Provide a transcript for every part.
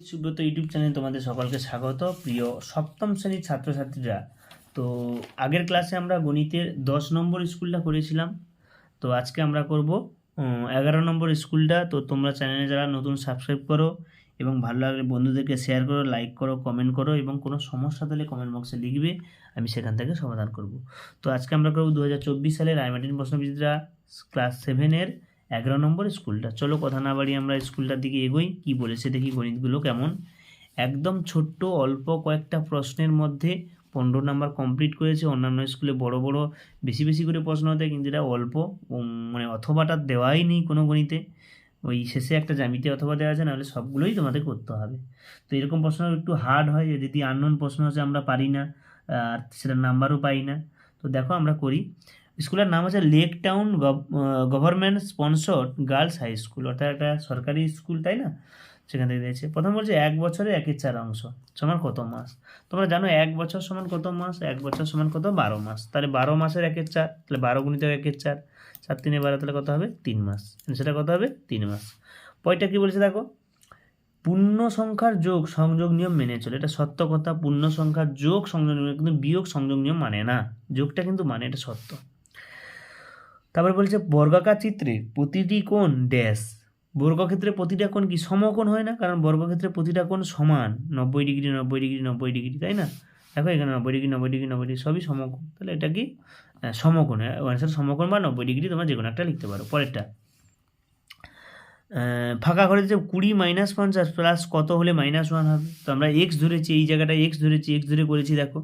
Subrata YouTube চ্যানেলে তোমাদের সকলকে স্বাগত। প্রিয় সপ্তম শ্রেণির ছাত্রছাত্রীরা, তো আগের ক্লাসে আমরা গণিতের দশ নম্বর স্কুলটা করেছিলাম। তো আজকে আমরা করব এগারো নম্বর স্কুলটা। তো তোমরা চ্যানেলে যারা নতুন সাবস্ক্রাইব করো এবং ভালো লাগলে বন্ধুদেরকে শেয়ার করো লাইক করো কমেন্ট করো এবং কোনো সমস্যা তাহলে কমেন্ট বক্সে লিখবে, আমি সেখান থেকে সমাধান করব। তো আজকে আমরা করব দু হাজার চব্বিশ সালের রায়মার্টিন প্রশ্নবিদ্যা ক্লাস সেভেনের এগারো নম্বর স্কুলটা। চলো কথা না বাড়িয়ে আমরা স্কুলটার দিকে এগোই। কি বলেছে দেখি গণিতগুলো কেমন? একদম ছোট্ট, অল্প কয়েকটা প্রশ্নের মধ্যে পনেরো নাম্বার কমপ্লিট করেছে। অন্যান্য স্কুলে বড় বড়, বেশি বেশি করে প্রশ্ন হতে কিন্তু এটা অল্প। মানে অথবাটা দেওয়াই নেই কোনো গণিতে। ওই শেষে একটা জ্যামিতি অথবা দেওয়া আছে, নাহলে সবগুলোই তোমাদের করতে হবে। তো এরকম প্রশ্ন একটু হার্ড হয়, যদি আননোন প্রশ্ন আছে আমরা পারি না, আর সেটার নাম্বারও পাই না। তো দেখো আমরা করি। স্কুলের নাম হচ্ছে Lake Town government sponsored girls high school, অর্থাৎ একটা সরকারি স্কুল, তাই না? সেখান থেকে দিয়েছে। প্রথম বলছে এক বছরে একের চার অংশ, সমান কত মাস? তোমরা জানো এক বছর সমান কত মাস? এক বছর সমান কত? বারো মাস। তাহলে বারো মাসের একের চার তাহলে বারো গুণিত একের চার চার তিনে বারো, তাহলে কত হবে? তিন মাস। সেটা কত হবে? তিন মাস। পয়টা কি বলেছে দেখো? পূর্ণ সংখ্যার যোগ সংযোগ নিয়ম মেনে চলে। এটা সত্য কথা, পূর্ণ সংখ্যার যোগ সংযোগ নিয়ম, কিন্তু বিয়োগ সংযোগ নিয়ম মানে না। যোগটা কিন্তু মানে এটা সত্য। তারপর বলছে বর্গাকার চিত্রে প্রতিটি কোণ ড্যাশ। বর্গক্ষেত্রে প্রতিটা কোণ কি সমকোণ হয় না? কারণ বর্গক্ষেত্রে প্রতিটা কোণ সমান। নব্বই ডিগ্রি নব্বই ডিগ্রি নব্বই ডিগ্রি তাই না? দেখো এখানে নব্বই ডিগ্রি নব্বই ডিগ্রি নব্বই ডিগ্রি সবই সমকোণ। তাহলে এটা কি? আহ, সমকোণ। অ্যান্সার সমকোণ বা নব্বই ডিগ্রি তোমরা যে কোনো একটা লিখতে পারো। পরেরটা। ফাঁকা ঘরে যে কুড়ি মাইনাস পঞ্চাশ প্লাস কত হলে মাইনাস ওয়ান হবে? তো আমরা এক্স ধরেছি, এই জায়গাটায় এক্স ধরেছি এক্স ধরে করেছি, দেখো।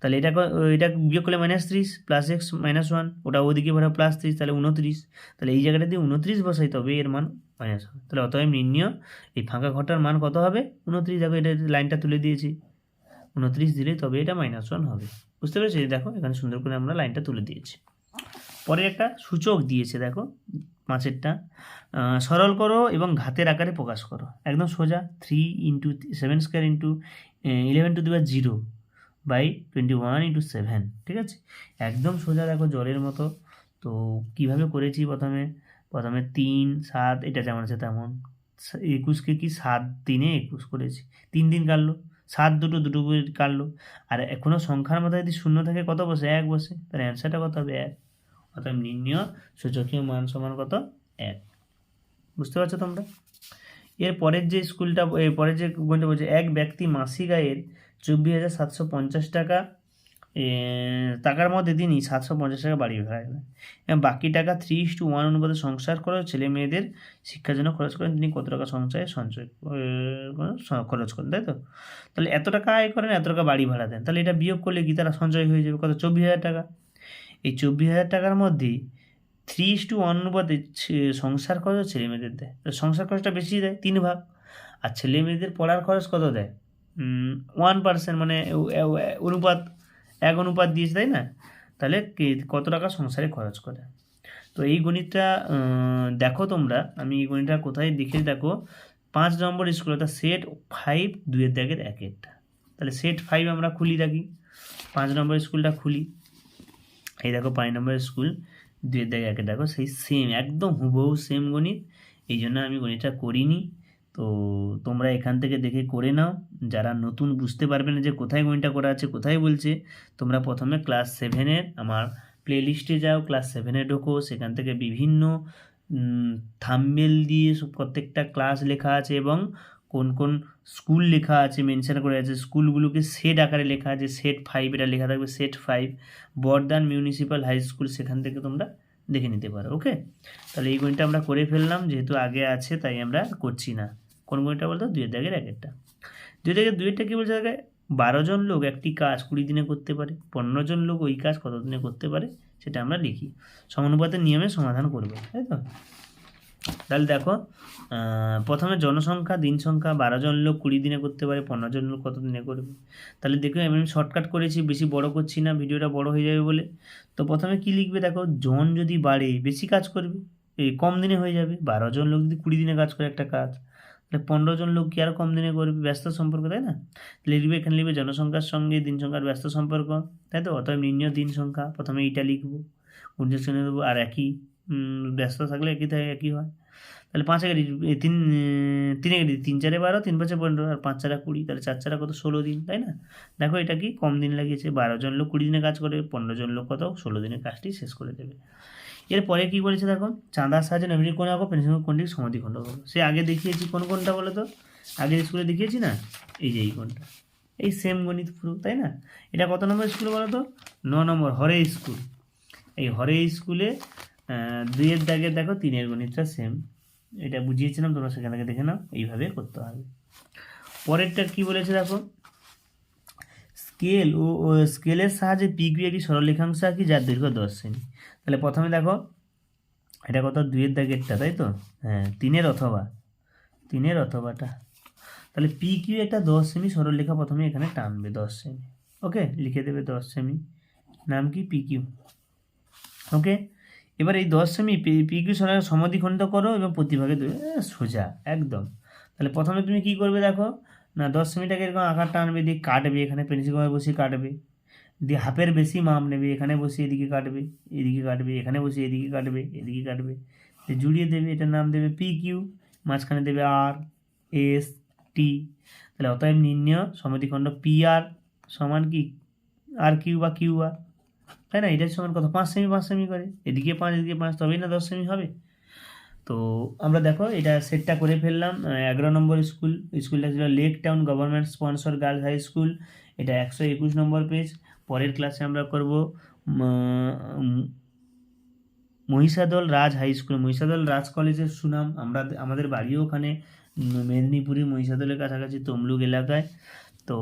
তাহলে এটা এটা বিয়োগ করলে মাইনাস ত্রিশ প্লাস এক্স মাইনাস ওয়ান ওটা ওদিকে ভরা প্লাস ত্রিশ, তাহলে উনত্রিশ তাহলে এই জায়গাটা দিয়ে উনত্রিশ বসাই, তবে এর মান মাইনাস হবে। তাহলে অতএব নির্ণয়, এই ফাঁকা ঘরটার মান কত হবে? উনত্রিশ দেখো এটা লাইনটা তুলে দিয়েছি। উনত্রিশ দিলে তবে এটা মাইনাস ওয়ান হবে। বুঝতে পেরেছি? দেখো, এখানে সুন্দর করে আমরা লাইনটা তুলে দিয়েছি। পরে একটা সূচক দিয়েছে, দেখো। পাঁচেরটা সরল করো এবং ঘাতের আকারে প্রকাশ করো। একদম সোজা three into seven square into eleven to the power zero by twenty one into seven ঠিক আছে? একদম সোজা দেখো জলের মতো। তো কীভাবে করেছি প্রথমে? প্রথমে তিন, সাত, এটা যেমন আছে তেমন। একুশকে কি সাত দিনে একুশ করেছি। তিন দিন কাটলো। সাত দুটো দুটো করে কাটলো। আর কোনো সংখ্যার মধ্যে যদি শূন্য থাকে কত বসে? এক বসে। তাহলে অ্যান্সারটা কত হবে? এক। অর্থাৎ নির্ণয়, সূচকীয় মান সমান কত? এক। বুঝতে পারছ তোমরা? এর পরের যে স্কুলটা, এর পরের যে গণিতটা বলছে, এক ব্যক্তি মাসিক আয়ের চব্বিশ হাজার সাতশো পঞ্চাশ টাকা টাকার মধ্যে তিনি সাতশো পঞ্চাশ টাকা বাড়িয়ে এবং বাকি টাকা থ্রি ইস টু ওয়ান অনুপাতে সংসার করে ছেলে মেয়েদের শিক্ষার জন্য খরচ করেন। তিনি কত টাকা সঞ্চয়ে সঞ্চয় খরচ করেন, তাই তো? তাহলে এত টাকা আয় করেন, এত টাকা বাড়ি ভাড়া দেন। তাহলে এটা বিয়োগ করলে কি তারা সঞ্চয় হয়ে যাবে কত? চব্বিশ হাজার টাকা। এই চব্বিশ হাজার টাকার মধ্যে থ্রি ইস টু ওয়ান অনুপাতে সংসার খরচ ছেলে মেয়েদের দেয় তো সংসার খরচটা বেশি দেয়, তিন ভাগ। আর ছেলে মেয়েদের পড়ার খরচ কত দেয়? ওয়ান পার্সেন্ট মানে অনুপাত, এক অনুপাত দিয়েছে, তাই না? তাহলে কত টাকা সংসারে খরচ করে? তো এই গণিতটা দেখো তোমরা। আমি এই গণিতটা কোথায় দেখে দেখো। পাঁচ নম্বর স্কুল অর্থাৎ সেট ফাইভ দুয়ের দাগের এক একটা তাহলে সেট ফাইভ আমরা খুলি দেখি পাঁচ নম্বর স্কুলটা খুলি। এই দেখো পাঁচ নম্বর স্কুল দুয়ের দাগে একে দেখো, সেই সেম একদম হুবহু সেম গণিত। এই জন্য আমি গণিতটা করিনি। তো তোমরা এখান থেকে দেখে করে নাও। যারা নতুন বুঝতে পারবে না যে কোথায় গণিতটা করা আছে, কোথায় বলছে, তোমরা প্রথমে ক্লাস সেভেনের আমার প্লে লিস্টে যাও ক্লাস সেভেনে ঢোকো। সেখান থেকে বিভিন্ন থাম্বেল দিয়ে প্রত্যেকটা ক্লাস লেখা আছে এবং কোন কোন স্কুল লেখা আছে মেনশন করে আছে, স্কুলগুলোকে সেট আকারে লেখা আছে সেট ফাইভ এটা লেখা থাকবে set five Bardhaman municipal high school সেখান থেকে তোমরা দেখে নিতে পারো ওকে তাহলে এই গণিতটা আমরা করে ফেললাম, যেহেতু আগে আছে, তাই আমরা করছি না। কোন গণিতটা বলতো? দুই দাগের এক একটা দুই দাগের দুইটা কী বলছে? দেখে, বারো জন লোক একটি কাজ কুড়ি দিনে করতে পারে, পনেরো জন লোক ওই কাজ কত দিনে করতে পারে, সেটা আমরা লিখি। সমানুপাতের নিয়মে সমাধান করব, তাই তো? তাহলে দেখো প্রথমে জনসংখ্যা, দিন সংখ্যা, বারো জন লোক, কুড়ি দিনে করতে পারে, পনেরো জন লোক কত দিনে করবে? তাহলে দেখো, আমি শর্টকাট করেছি, বেশি বড় করছি না, ভিডিওটা বড় হয়ে যাবে বলে। তো প্রথমে কি লিখবে দেখো, জন যদি বাড়ে, বেশি কাজ করবে এই কম দিনে হয়ে যাবে। বারো জন লোক যদি কুড়ি দিনে কাজ করে একটা কাজ, তাহলে পনেরো জন লোক কি আর কম দিনে করবে? ব্যস্ত সম্পর্ক, তাই না? লিখবে, এখানে লিখবে জনসংখ্যার সঙ্গে, দিন সংখ্যার ব্যস্ত সম্পর্ক, তাই তো? অতএব নিম্ন দিন সংখ্যা, প্রথমে এইটা লিখব চিহ্ন দেবো, আর একই। ব্যস্ত থাকলে একই থাকে, একই হয়। তাহলে পাঁচ একে তিন তিন একে তিন চারে বারো, তিন পাঁচে পনেরো, আর পাঁচ চারা কুড়ি, তাহলে চার চারা কত? ষোলো দিন, তাই না? দেখো এটা কি? কম দিন লাগিয়েছে, বারো জন লোক কুড়ি দিনে কাজ করে, পনেরো জন লোক কত? ষোলো দিনে কাজটি শেষ করে দেবে। এরপরে কী বলেছে দেখো? চাঁদার সাহায্যে নবীন কোন আঁকো কোনটি সমাধিখণ্ড করো সে আগে দেখিয়েছি, কোন কোনটা বলো তো? আগের স্কুলে দেখিয়েছি না? এই যে এই কোনটা। এই সেম গণিত পুরো, তাই না? এটা কত নম্বর স্কুল বলো তো? ন নম্বর, হরে স্কুল। এই হরে স্কুলে দুইয়ের দাগের দেখো, তিনের গণিতটা সেম এটা বুঝিয়েছিলাম, তোমরা সেখান থেকে দেখে নাও, এইভাবে করতে হবে। পরেরটা কি বলেছে দেখো? স্কেল ও স্কেলের সাহায্যে পিকিউ একটি সরলরেখাংশ আঁকি, যার দৈর্ঘ্য দশ সেমি। তাহলে প্রথমে দেখো, এটা কত? দুইয়ের দাগেরটা, তাই তো? হ্যাঁ তিনের অথবা। তিনের অথবাটা। তাহলে পি কিউ একটা দশ সেমি সরলরেখা প্রথমে এখানে টানবে, দশ সেমি। ওকে, লিখে দেবে দশ সেমি। নাম কি? P Q. ওকে এবার এই দশ সেমি পি কিউ সরল সমাধিখণ্ড করো এবং প্রতিভাগে সোজা, একদম। তাহলে প্রথমে তুমি কি করবে দেখো? না দশ সেমিটাকে এরকম আকার টানবে দিয়ে কাটবে, এখানে পেন্সিল কমে বসিয়ে কাটবে। দিয়ে হাফের বেশি মাপ নেবে, এখানে বসে এদিকে কাটবে এদিকে কাটবে, এখানে বসে এদিকে কাটবে এদিকে কাটবে। দিয়ে জুড়িয়ে দেবে, এটার নাম দেবে পি কিউ মাঝখানে দেবে আর এস টি তাহলে অতএব নির্ণয় সমিতিখণ্ড পি আর সমান কি? আর কিউ বা কিউ আর তাই না? এটার সমান কত? পাঁচ সেমি পাঁচ সেমি করে। এদিকে পাঁচ এদিকে পাঁচ, তবেই না দশ সেমি হবে। তো আমরা দেখো, এটা সেটটা করে ফেললাম এগারো নম্বর স্কুল স্কুলটা ছিল Lake Town government sponsor girls high school এটা একশো একুশ নম্বর পেজ পরের ক্লাসে আমরা করব মহিষাদল রাজ হাই স্কুল মহিষাদল রাজ কলেজের সুনাম। আমরা আমাদের বাড়িও ওখানে মেদিনীপুরে মহিষাদলের কাছাকাছি তমলুক এলাকায়। তো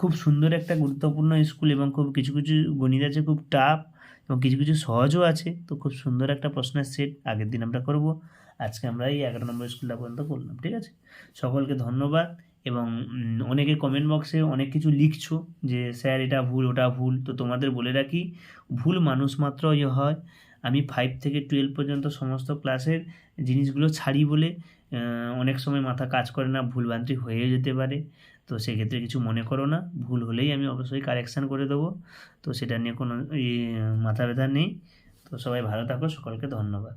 খুব সুন্দর একটা গুরুত্বপূর্ণ স্কুল এবং খুব কিছু কিছু গণিত আছে খুব টাফ এবং কিছু কিছু সহজও আছে। তো খুব সুন্দর একটা প্রশ্নের সেট আগের দিন আমরা করব। আজকে আমরা এই এগারো নম্বর স্কুলটা পর্যন্ত করলাম, ঠিক আছে? সকলকে ধন্যবাদ এবং অনেকে কমেন্ট বক্সে অনেক কিছু লিখছো যে, স্যার, এটা ভুল, ওটা ভুল। তো তোমাদের বলে রাখি, ভুল মানুষ মাত্র ইয়ে হয়। আমি ফাইভ থেকে টুয়েলভ পর্যন্ত সমস্ত ক্লাসের জিনিসগুলো ছাড়ি বলে অনেক সময় মাথা কাজ করে না, ভুলভ্রান্তি হয়ে যেতে পারে। তো সেক্ষেত্রে কিছু মনে করো না, ভুল হলেই আমি অবশ্যই কারেকশান করে দেবো। তো সেটা নিয়ে কোনো মাথা ব্যথা নেই। তো সবাই ভালো থাকো, সকলকে ধন্যবাদ।